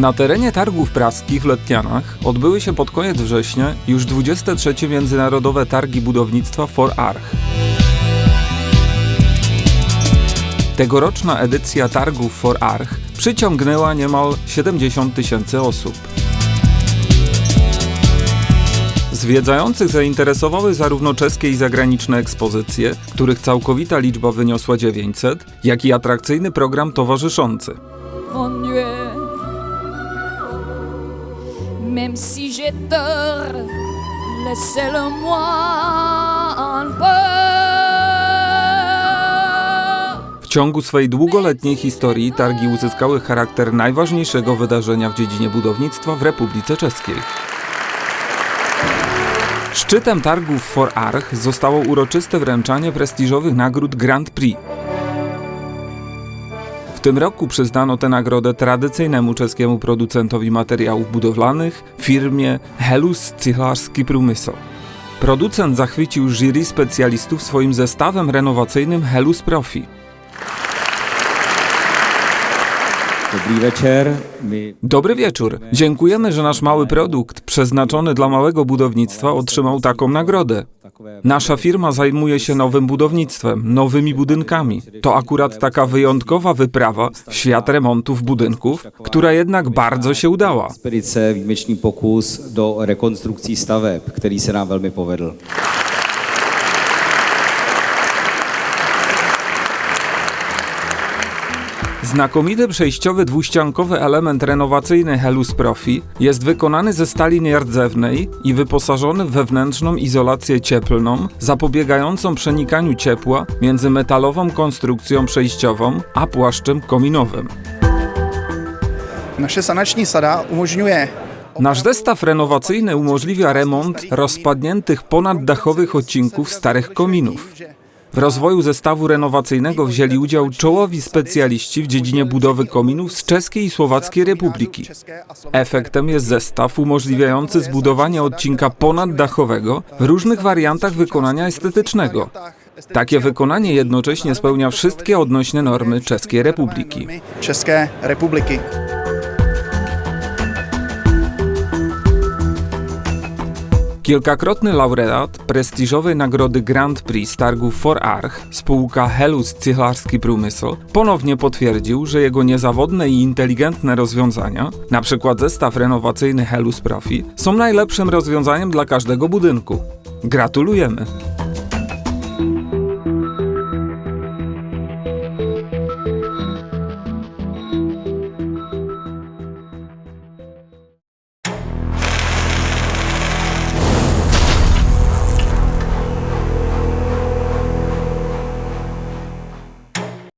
Na terenie targów praskich w Letnianach odbyły się pod koniec września już 23 Międzynarodowe Targi Budownictwa For Arch. Tegoroczna edycja targów For Arch przyciągnęła niemal 70 tysięcy osób. Zwiedzających zainteresowały zarówno czeskie i zagraniczne ekspozycje, których całkowita liczba wyniosła 900, jak i atrakcyjny program towarzyszący. Même si j'ai tort, laissez-le-moi un peu. W ciągu swej długoletniej historii targi uzyskały charakter najważniejszego wydarzenia w dziedzinie budownictwa w Republice Czeskiej. Szczytem targów For Arch zostało uroczyste wręczanie prestiżowych nagród Grand Prix. W tym roku przyznano tę nagrodę tradycyjnemu czeskiemu producentowi materiałów budowlanych, firmie Helus Cihlarski Prumysł. Producent zachwycił jury specjalistów swoim zestawem renowacyjnym Helus Profi. Večer. My Dobry wieczór. Dziękujemy, że nasz mały produkt, przeznaczony dla małego budownictwa, otrzymał taką nagrodę. Nasza firma zajmuje się nowym budownictwem, nowymi budynkami. To akurat taka wyjątkowa wyprawa w świat remontów budynków, która jednak bardzo się udała. expedice, výjimečný pokus do rekonstrukcí staveb, který se nám velmi povedl. Znakomity przejściowy dwuściankowy element renowacyjny Helus Profi jest wykonany ze stali nierdzewnej i wyposażony w wewnętrzną izolację cieplną, zapobiegającą przenikaniu ciepła między metalową konstrukcją przejściową a płaszczem kominowym. Naše sanační sada umožňuje Nasz zestaw renowacyjny umożliwia remont rozpadniętych ponaddachowych odcinków starych kominów. W rozwoju zestawu renowacyjnego wzięli udział czołowi specjaliści w dziedzinie budowy kominów z Czeskiej i Słowackiej Republiki. Efektem jest zestaw umożliwiający zbudowanie odcinka ponaddachowego w różnych wariantach wykonania estetycznego. Takie wykonanie jednocześnie spełnia wszystkie odnośne normy Czeskiej Republiki. České republiky. Kilkakrotny laureat prestiżowej nagrody Grand Prix z targów For Arch, spółka Helus Cihlarski Prumysł, ponownie potwierdził, że jego niezawodne i inteligentne rozwiązania, np. zestaw renowacyjny Helus Profi, są najlepszym rozwiązaniem dla każdego budynku. Gratulujemy!